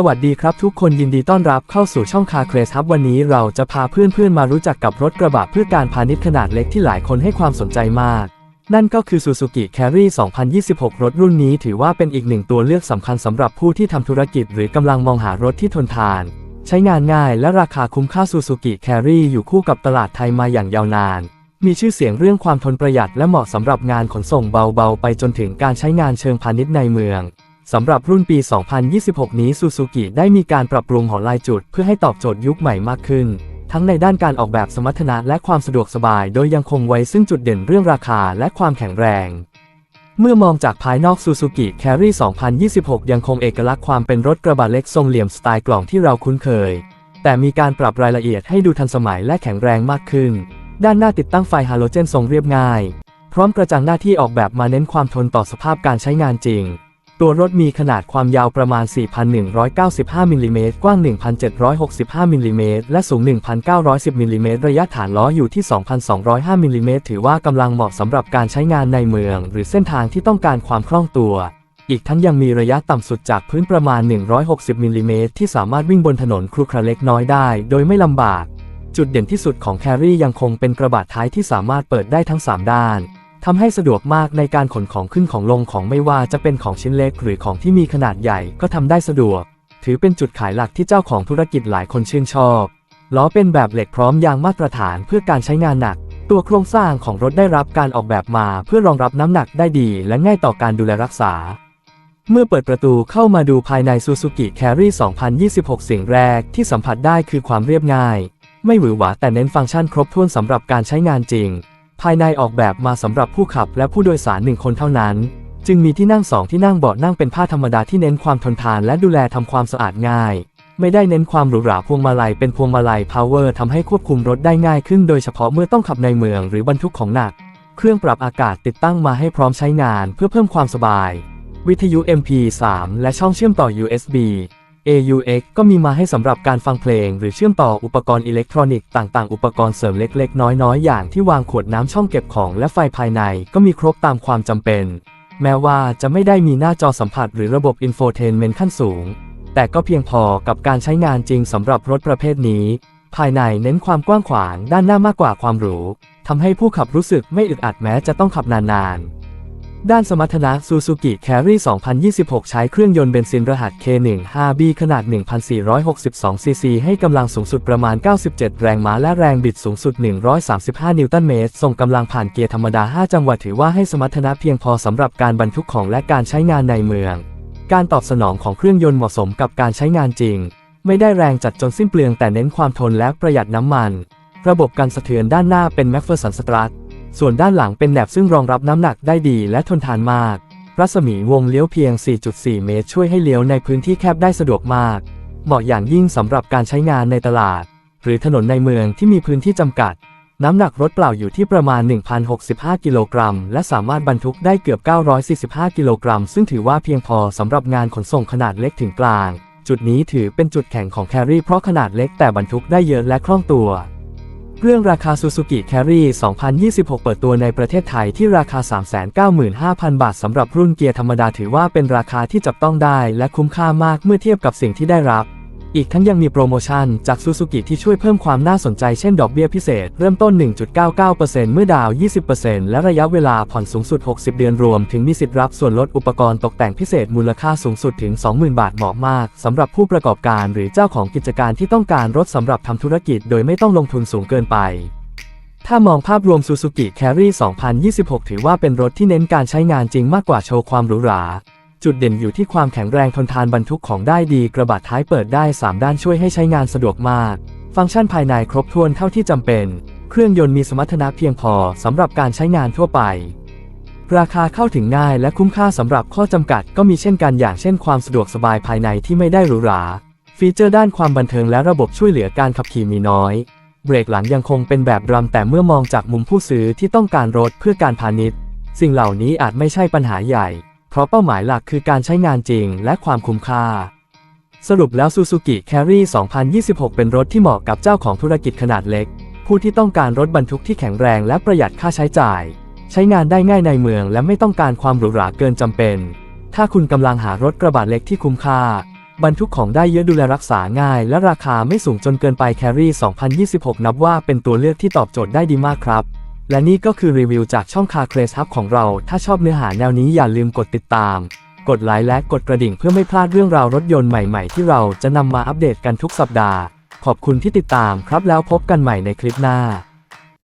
สวัสดีครับทุกคนยินดีต้อนรับเข้าสู่ช่องคาเครสครับวันนี้เราจะพาเพื่อนๆมารู้จักกับรถกระบะเพื่อการพาณิชย์ขนาดเล็กที่หลายคนให้ความสนใจมาก นั่นก็คือ Suzuki Carry 2026 รถรุ่นนี้ถือว่าเป็นอีกหนึ่งตัวเลือกสำคัญสำหรับผู้ที่ทำธุรกิจหรือกำลังมองหารถที่ทนทาน ใช้งานง่ายและราคาคุ้มค่า Suzuki Carry อยู่คู่กับตลาดไทยมาอย่างยาวนาน มีชื่อเสียงเรื่องความทนประหยัดและเหมาะสำหรับงานขนส่งเบาๆ ไปจนถึงการใช้งานเชิงพาณิชย์ในเมือง สำหรับรุ่นปี 2026 นี้ Suzuki ได้มีการปรับปรุงหัวลายจุด เพื่อให้ตอบโจทย์ยุคใหม่มากขึ้น ทั้งในด้านการออกแบบสมรรถนะและความสะดวกสบาย โดยยังคงไว้ซึ่งจุดเด่นเรื่องราคาและความแข็งแรง เมื่อมองจากภายนอก Suzuki Carry 2026 ยังคงเอกลักษณ์ความเป็นรถกระบะเล็กทรงเหลี่ยมสไตล์กล่องที่เราคุ้นเคย แต่มีการปรับรายละเอียดให้ดูทันสมัยและแข็งแรงมากขึ้น ด้านหน้าติดตั้งไฟฮาโลเจนทรงเรียบง่าย พร้อมกระจังหน้าที่ออกแบบมาเน้นความทนต่อสภาพการใช้งานจริง ตัวรถมีขนาดความยาวประมาณ 4,195มิลลิเมตรกว้าง 1,765มิลลิเมตรและสูง 1,910มิลลิเมตรระยะฐานล้ออยู่ที่ 2,205มิลลิเมตรถือว่ากำลังเหมาะสำหรับการใช้งานในเมือง หรือเส้นทางที่ต้องการความคล่องตัว อีกทั้งยังมีระยะต่ำสุดจากพื้นประมาณ 160มิลลิเมตรที่สามารถวิ่งบนถนนครุขระเล็กน้อยได้ โดยไม่ลำบาก จุดเด่นที่สุดของแครี่ยังคงเป็นกระบะท้ายที่สามารถเปิดได้ทั้ง 3 ด้าน ทำให้สะดวกมากในการขนของขึ้นของลงของไม่ว่าจะเป็นของชิ้นเล็กหรือของที่มีขนาดใหญ่ก็ทำได้สะดวก ถือเป็นจุดขายหลักที่เจ้าของธุรกิจหลายคนชื่นชอบล้อเป็นแบบเหล็กพร้อมยางมาตรฐานเพื่อการใช้งานหนัก ตัวโครงสร้างของรถได้รับการออกแบบมาเพื่อรองรับน้ำหนักได้ดี และง่ายต่อการดูแลรักษา เมื่อเปิดประตูเข้ามาดูภายใน Suzuki Carry 2026 สิ่งแรกที่สัมผัสได้คือความเรียบง่าย ไม่หวือหวาแต่เน้นฟังก์ชันครบถ้วนสำหรับการใช้งานจริง ภายในออกแบบมาสำหรับผู้ขับและผู้โดยสารหนึ่งคนเท่านั้น จึงมีที่นั่งสองที่นั่งเบาะนั่งเป็นผ้าธรรมดาที่เน้นความทนทานและดูแลทำความสะอาดง่าย ไม่ได้เน้นความหรูหราพวงมาลัยเป็นพวงมาลัย Power ทำให้ควบคุมรถได้ง่ายขึ้นโดยเฉพาะเมื่อต้องขับในเมืองหรือบรรทุกของหนัก เครื่องปรับอากาศติดตั้งมาให้พร้อมใช้งานเพื่อเพิ่มความสบาย วิทยุ MP3 และช่องเชื่อมต่อ USB AUX ก็มีมาให้สำหรับการฟังเพลง หรือเชื่อมต่ออุปกรณ์อิเล็กทรอนิกส์ต่างๆ อุปกรณ์เสริมเล็ก ๆ น้อย ๆ อย่างที่วางขวดน้ำช่องเก็บของและไฟภายในก็มีครบตามความจำเป็น แม้ว่าจะไม่ได้มีหน้าจอสัมผัสหรือระบบอินโฟเทนเมนต์ขั้นสูง แต่ก็เพียงพอกับการใช้งานจริงสำหรับรถประเภทนี้ ภายในเน้นความกว้างขวางด้านหน้ามากกว่าความหรูทำให้ผู้ขับรู้สึกไม่อึดอัดแม้จะต้องขับนานๆ ด้านสมรรถนะ Suzuki Carry 2026 ใช้เครื่องยนต์เบนซินรหัส K15B ขนาด 1,462 ซีซี ให้กำลังสูงสุดประมาณ 97 แรงม้าและแรงบิดสูงสุด 135 นิวตันเมตร ส่งกำลังผ่านเกียร์ธรรมดา 5 จังหวะถือว่าให้สมรรถนะเพียงพอสำหรับการบรรทุกของและการใช้งานในเมือง การตอบสนองของเครื่องยนต์เหมาะสมกับการใช้งานจริง ไม่ได้แรงจัดจนสิ้นเปลืองแต่เน้นความทนและประหยัดน้ำมัน ระบบการสะเทือนด้านหน้าเป็น MacPherson Strut ส่วนด้านหลังเป็นแหนบซึ่งรองรับน้ำหนักได้ดีและทนทานมาก รัศมีวงเลี้ยวเพียง 4.4 เมตร ช่วยให้เลี้ยวในพื้นที่แคบได้สะดวกมาก เหมาะอย่างยิ่งสำหรับการใช้งานในตลาด หรือถนนในเมืองที่มีพื้นที่จำกัด น้ำหนักรถเปล่าอยู่ที่ประมาณ 1,065 กิโลกรัม และสามารถบรรทุกได้เกือบ 945 กิโลกรัม ซึ่งถือว่าเพียงพอสำหรับงานขนส่งขนาดเล็กถึงกลาง จุดนี้ถือเป็นจุดแข็งของแครี่เพราะขนาดเล็กแต่บรรทุกได้เยอะและคล่องตัว เรื่องราคา Suzuki Carry 2026 เปิดตัวในประเทศไทยที่ราคา 395,000 บาทสำหรับรุ่นเกียร์ธรรมดาถือว่าเป็นราคาที่จับต้องได้และคุ้มค่ามากเมื่อเทียบกับสิ่งที่ได้รับ อีกทั้งยังมีโปรโมชั่นจาก Suzuki ที่ช่วยเพิ่มความน่าสนใจเช่นดอกเบี้ยพิเศษ เริ่มต้น 1.99%เมื่อดาวน์20%และระยะเวลาผ่อนสูงสุด 60 เดือนรวม ถึงมีสิทธิ์รับส่วนลดอุปกรณ์ตกแต่งพิเศษมูลค่าสูงสุดถึง 20,000 บาทเหมาะมากสำหรับผู้ประกอบการหรือเจ้าของกิจการที่ต้องการรถสำหรับทำธุรกิจโดยไม่ต้องลงทุนสูงเกินไปถ้ามองภาพรวม Suzuki Carry 2026 ถือว่าเป็นรถที่เน้นการใช้งานจริงมากกว่าโชว์ความหรูหรา จุดเด่นอยู่ที่ความแข็งแรงทนทานบรรทุกของได้ดีกระบะท้ายเปิดได้ 3 ด้านช่วยให้ใช้งานสะดวกมาก ฟังก์ชันภายในครบถ้วนเท่าที่จำเป็น เครื่องยนต์มีสมรรถนะเพียงพอสำหรับการใช้งานทั่วไป ราคาเข้าถึงง่ายและคุ้มค่าสำหรับข้อจำกัดก็มีเช่นกันอย่างเช่นความสะดวกสบายภายในที่ไม่ได้หรูหรา ฟีเจอร์ด้านความบันเทิงและระบบช่วยเหลือการขับขี่มีน้อย เบรกหลังยังคงเป็นแบบดรัมแต่เมื่อมองจากมุมผู้ซื้อที่ต้องการรถเพื่อการพาณิชย์ สิ่งเหล่านี้อาจไม่ใช่ปัญหาใหญ่ เพราะเป้าหมายหลักคือการใช้งานจริงและความคุ้มค่า สรุปแล้ว Suzuki Carry 2026 เป็นรถที่เหมาะกับเจ้าของธุรกิจขนาดเล็ก ผู้ที่ต้องการรถบรรทุกที่แข็งแรงและประหยัดค่าใช้จ่าย ใช้งานได้ง่ายในเมืองและไม่ต้องการความหรูหราเกินจำเป็น ถ้าคุณกำลังหารถกระบะเล็กที่คุ้มค่า บรรทุกของได้เยอะดูแลรักษาง่าย และราคาไม่สูงจนเกินไปแครี่2026 นับว่าเป็นตัวเลือกที่ตอบโจทย์ได้ดีมากครับ และนี่ก็คือรีวิวจากช่องคาเคลสฮับของเรา ถ้าชอบเนื้อหาแนวนี้อย่าลืมกดติดตาม กดไลค์และกดกระดิ่งเพื่อไม่พลาดเรื่องราวรถยนต์ใหม่ๆ ที่เราจะนำมาอัปเดตกันทุกสัปดาห์ ขอบคุณที่ติดตามครับแล้วพบกันใหม่ในคลิปหน้า